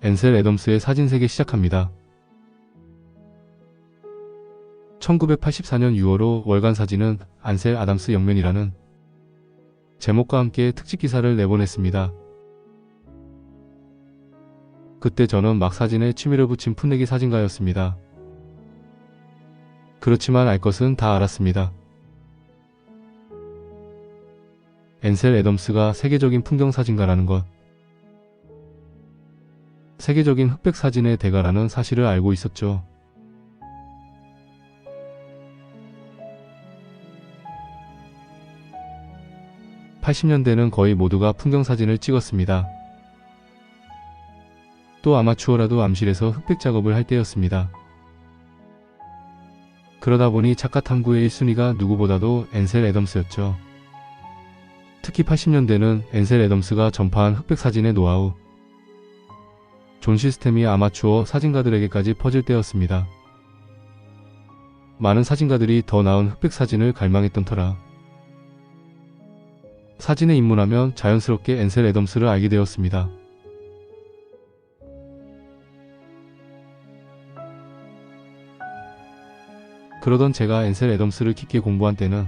앤셀 애덤스의 사진 세계 시작합니다. 1984년 6월호 월간 사진은 안셀 아담스 영면이라는 제목과 함께 특집 기사를 내보냈습니다. 그때 저는 막 사진에 취미를 붙인 풋내기 사진가였습니다. 그렇지만 알 것은 다 알았습니다. 앤셀 애덤스가 세계적인 풍경 사진가라는 것. 세계적인 흑백 사진의 대가라는 사실을 알고 있었죠. (80년대는) 거의 모두가 풍경 사진을 찍었습니다. 또 아마추어라도 암실에서 흑백 작업을 할 때였습니다. 그러다 보니 착가 탐구의 1순위가 누구보다도 앤셀 애덤스였죠. 특히 80년대는 앤셀 애덤스가 전파한 흑백 사진의 노하우, 존 시스템이 아마추어 사진가들에게까지 퍼질 때였습니다. 많은 사진가들이 더 나은 흑백 사진을 갈망했던 터라 사진에 입문하면 자연스럽게 앤셀 애덤스를 알게 되었습니다. 그러던 제가 앤셀 애덤스를 깊게 공부한 때는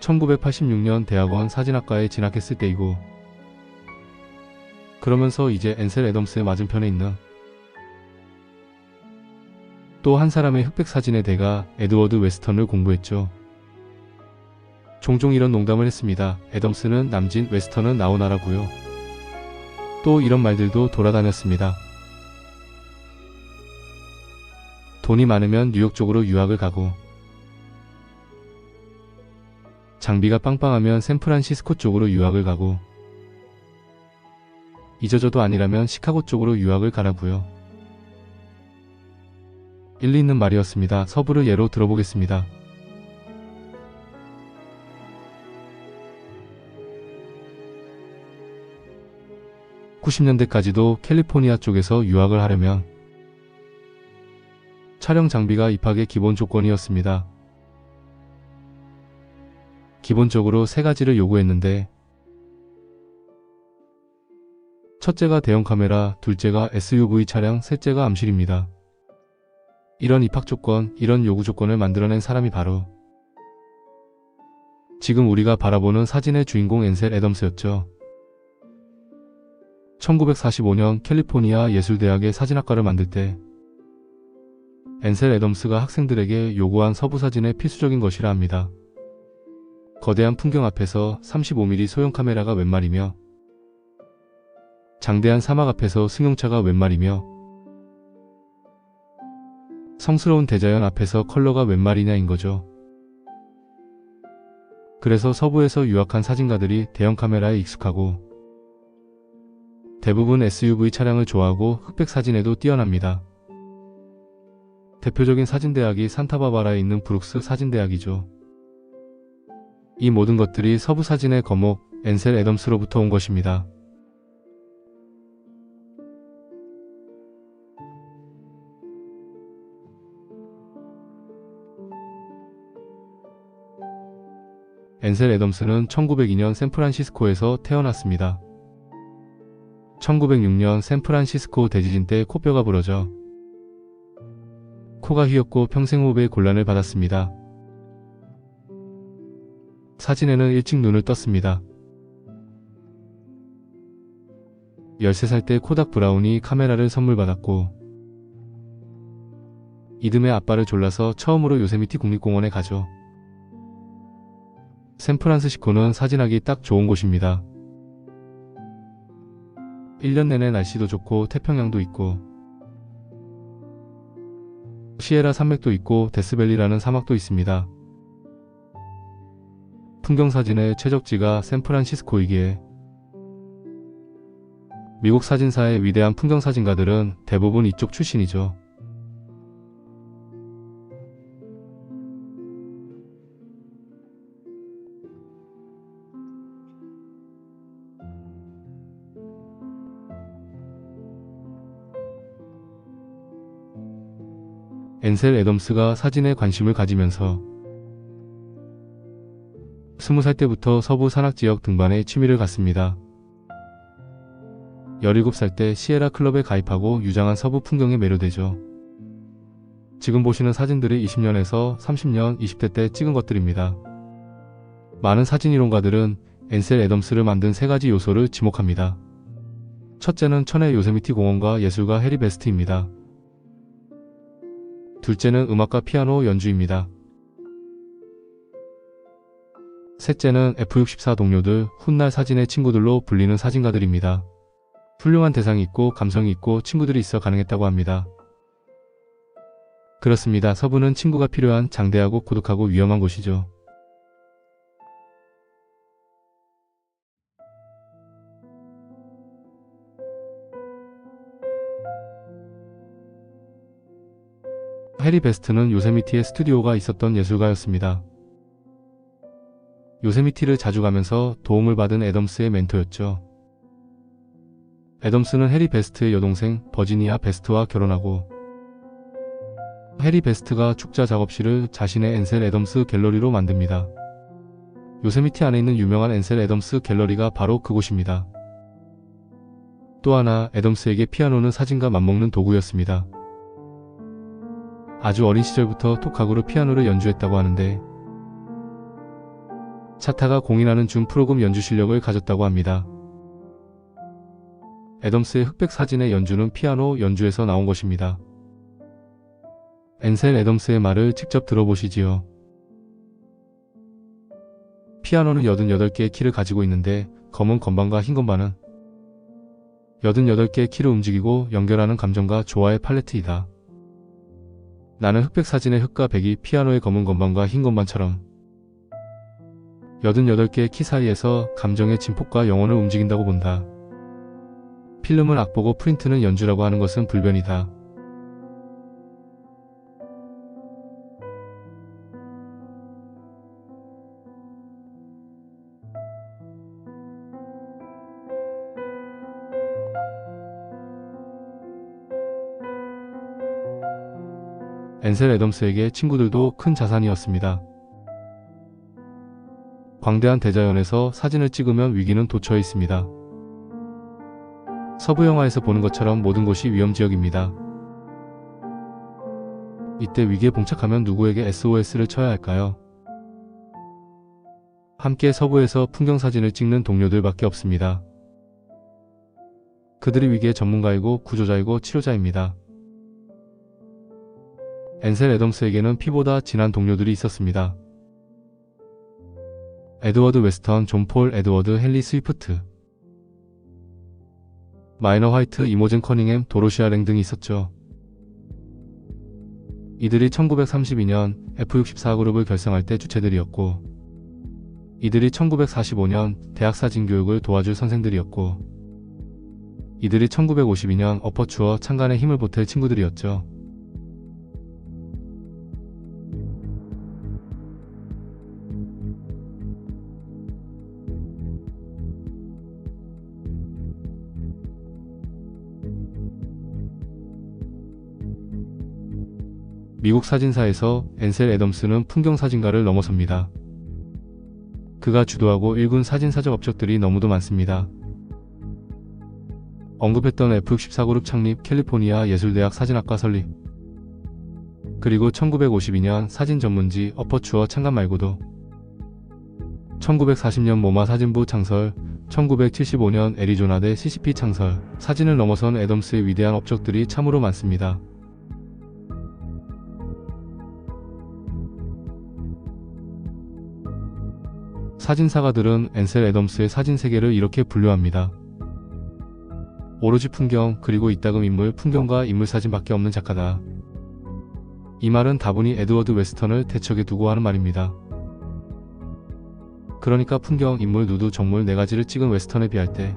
1986년 대학원 사진학과에 진학했을 때이고 그러면서 이제 앤셀 애덤스의 맞은편에 있는 또 한 사람의 흑백 사진의 대가 에드워드 웨스턴을 공부했죠. 종종 이런 농담을 했습니다. 애덤스는 남진, 웨스턴은 나오나라고요. 또 이런 말들도 돌아다녔습니다. 돈이 많으면 뉴욕 쪽으로 유학을 가고 장비가 빵빵하면 샌프란시스코 쪽으로 유학을 가고 이저저도 아니라면 시카고 쪽으로 유학을 가라고요. 일리 있는 말이었습니다. 서부를 예로 들어보겠습니다. (90년대까지도) 캘리포니아 쪽에서 유학을 하려면 촬영 장비가 입학의 기본 조건이었습니다. 기본적으로 세 가지를 요구했는데 첫째가 대형 카메라, 둘째가 SUV 차량, 셋째가 암실입니다. 이런 입학 조건, 이런 요구 조건을 만들어낸 사람이 바로 지금 우리가 바라보는 사진의 주인공 앤셀 애덤스였죠. 1945년 캘리포니아 예술대학의 사진학과를 만들 때 앤셀 애덤스가 학생들에게 요구한 서부 사진의 필수적인 것이라 합니다. 거대한 풍경 앞에서 35mm 소형 카메라가 웬 말이며 장대한 사막 앞에서 승용차가 웬 말이며 성스러운 대자연 앞에서 컬러가 웬 말이냐인 거죠. 그래서 서부에서 유학한 사진가들이 대형 카메라에 익숙하고 대부분 SUV 차량을 좋아하고 흑백 사진에도 뛰어납니다. 대표적인 사진대학이 산타바바라에 있는 브룩스 사진대학이죠. 이 모든 것들이 서부 사진의 거목 앤셀 애덤스로부터 온 것입니다. 앤셀 애덤스는 1902년 샌프란시스코에서 태어났습니다. 1906년 샌프란시스코 대지진 때 코뼈가 부러져 코가 휘었고 평생 호흡에 곤란을 받았습니다. 사진에는 일찍 눈을 떴습니다. 13살 때 코닥 브라운이 카메라를 선물 받았고 이듬해 아빠를 졸라서 처음으로 요세미티 국립공원에 가죠. 샌프란시스코는 사진하기 딱 좋은 곳입니다. 1년 내내 날씨도 좋고 태평양도 있고 시에라 산맥도 있고 데스밸리라는 사막도 있습니다. 풍경사진의 최적지가 샌프란시스코이기에 미국 사진사의 위대한 풍경사진가들은 대부분 이쪽 출신이죠. 앤셀 애덤스가 사진에 관심을 가지면서 20살 때부터 서부 산악지역 등반에 취미를 갖습니다. 17살 때 시에라 클럽에 가입하고 유장한 서부 풍경에 매료되죠. 지금 보시는 사진들이 20년에서 30년, 20대 때 찍은 것들입니다. 많은 사진이론가들은 앤셀 애덤스를 만든 세 가지 요소를 지목합니다. 첫째는 천의 요세미티 공원과 예술가 해리 베스트입니다. 둘째는 음악과 피아노 연주입니다. 셋째는 F64 동료들, 훗날 사진의 친구들로 불리는 사진가들입니다. 훌륭한 대상이 있고 감성이 있고 친구들이 있어 가능했다고 합니다. 그렇습니다. 서부는 친구가 필요한 장대하고 고독하고 위험한 곳이죠. 해리 베스트는 요세미티에 스튜디오가 있었던 예술가였습니다. 요세미티를 자주 가면서 도움을 받은 애덤스의 멘토였죠. 애덤스는 해리 베스트의 여동생 버지니아 베스트와 결혼하고 해리 베스트가 축자 작업실을 자신의 앤셀 애덤스 갤러리로 만듭니다. 요세미티 안에 있는 유명한 앤셀 애덤스 갤러리가 바로 그곳입니다. 또 하나 애덤스에게 피아노는 사진과 맞먹는 도구였습니다. 아주 어린 시절부터 톡하고로 피아노를 연주했다고 하는데 차타가 공인하는 준 프로금 연주 실력을 가졌다고 합니다. 애덤스의 흑백 사진의 연주는 피아노 연주에서 나온 것입니다. 앤셀 애덤스의 말을 직접 들어보시지요. 피아노는 88개의 키를 가지고 있는데 검은 건반과 흰 건반은 88개의 키를 움직이고 연결하는 감정과 조화의 팔레트이다. 나는 흑백 사진의 흑과 백이 피아노의 검은 건반과 흰 건반처럼 88개의 키 사이에서 감정의 진폭과 영혼을 움직인다고 본다. 필름을 악보고 프린트는 연주라고 하는 것은 불변이다. 앤셀 애덤스에게 친구들도 큰 자산이었습니다. 광대한 대자연에서 사진을 찍으면 위기는 도처에 있습니다. 서부 영화에서 보는 것처럼 모든 곳이 위험지역입니다. 이때 위기에 봉착하면 누구에게 SOS를 쳐야 할까요? 함께 서부에서 풍경 사진을 찍는 동료들밖에 없습니다. 그들이 위기의 전문가이고 구조자이고 치료자입니다. 앤셀 애덤스에게는 피보다 진한 동료들이 있었습니다. 에드워드 웨스턴, 존 폴, 에드워드 헨리 스위프트, 마이너 화이트, 이모즌 커닝햄, 도로시아 랭 등이 있었죠. 이들이 1932년 F64 그룹을 결성할 때 주체들이었고, 이들이 1945년 대학 사진 교육을 도와줄 선생들이었고, 이들이 1952년 어퍼추어 창간에 힘을 보탤 친구들이었죠. 미국 사진사에서 앤셀 애덤스는 풍경 사진가를 넘어섭니다. 그가 주도하고 일군 사진사적 업적들이 너무도 많습니다. 언급했던 F64 그룹 창립 캘리포니아 예술대학 사진학과 설립 그리고 1952년 사진 전문지 어퍼추어 창간 말고도 1940년 모마 사진부 창설 1975년 애리조나대 CCP 창설 사진을 넘어선 애덤스의 위대한 업적들이 참으로 많습니다. 사진사가들은 앤셀 애덤스의 사진 세계를 이렇게 분류합니다. 오로지 풍경 그리고 이따금 인물 풍경과 인물 사진밖에 없는 작가다. 이 말은 다분히 에드워드 웨스턴을 대척에 두고 하는 말입니다. 그러니까 풍경, 인물, 누드, 정물 네 가지를 찍은 웨스턴에 비할 때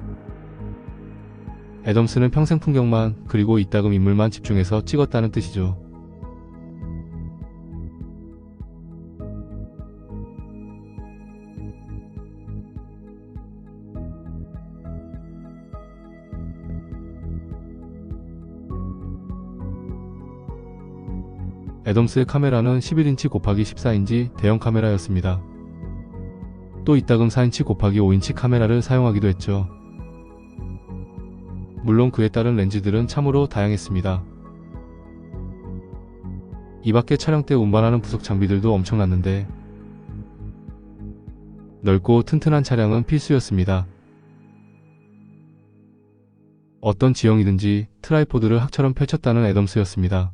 애덤스는 평생 풍경만 그리고 이따금 인물만 집중해서 찍었다는 뜻이죠. 애덤스의 카메라는 11인치 곱하기 14인치 대형 카메라였습니다. 또 이따금 4인치 곱하기 5인치 카메라를 사용하기도 했죠. 물론 그에 따른 렌즈들은 참으로 다양했습니다. 이 밖에 촬영 때 운반하는 부속 장비들도 엄청났는데 넓고 튼튼한 차량은 필수였습니다. 어떤 지형이든지 트라이포드를 학처럼 펼쳤다는 애덤스였습니다.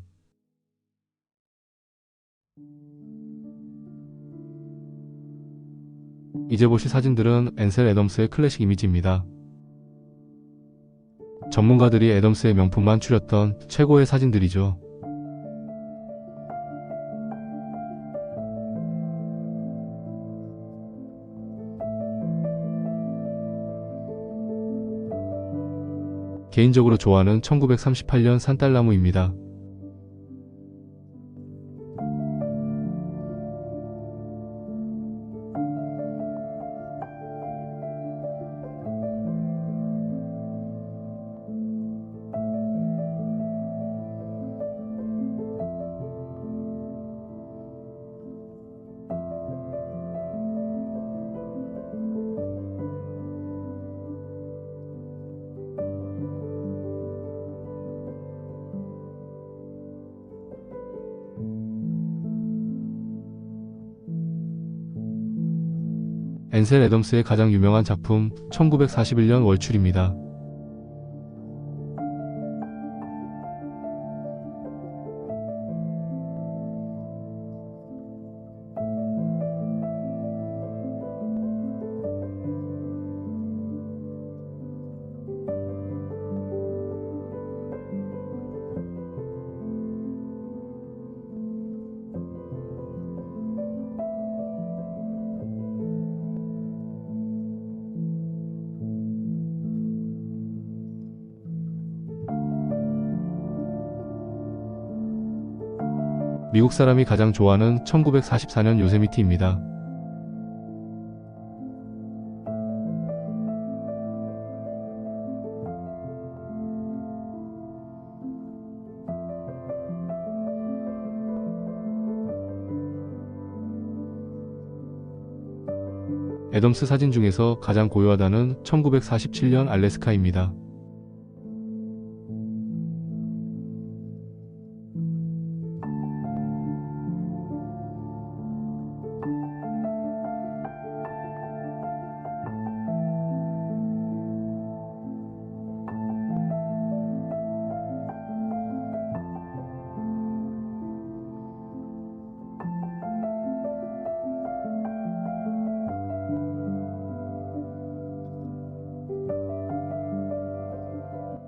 이제 보실 사진들은 앤셀 애덤스의 클래식 이미지입니다. 전문가들이 애덤스의 명품만 추렸던 최고의 사진들이죠. 개인적으로 좋아하는 1938년 산딸나무입니다. 앤셀 애덤스의 가장 유명한 작품 1941년 월출입니다. 미국 사람이 가장 좋아하는 1944년 요세미티입니다. 애덤스 사진 중에서 가장 고요하다는 1947년 알래스카입니다.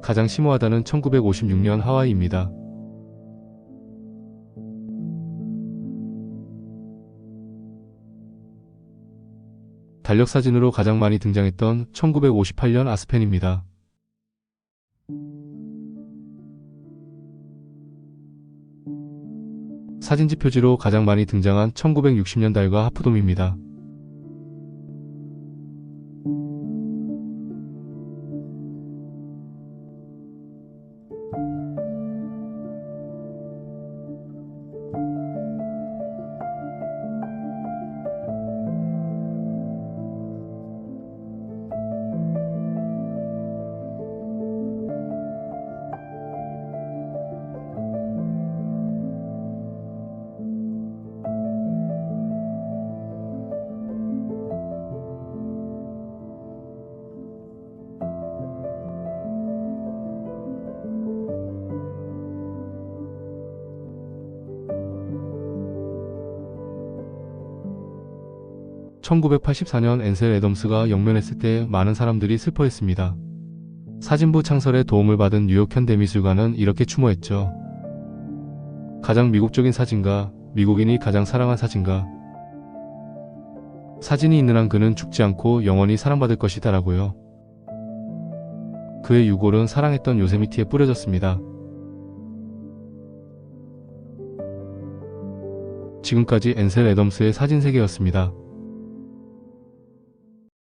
가장 심오하다는 1956년 하와이입니다. 달력 사진으로 가장 많이 등장했던 1958년 아스펜입니다. 사진지 표지로 가장 많이 등장한 1960년 달과 하프돔입니다. (1984년) 앤셀 애덤스가 영면했을 때 많은 사람들이 슬퍼했습니다. 사진부 창설에 도움을 받은 뉴욕 현대미술관은 이렇게 추모했죠. 가장 미국적인 사진가, 미국인이 가장 사랑한 사진가. 사진이 있는 한 그는 죽지 않고 영원히 사랑받을 것이다 라고요. 그의 유골은 사랑했던 요세미티에 뿌려졌습니다. 지금까지 앤셀 애덤스의 사진 세계였습니다.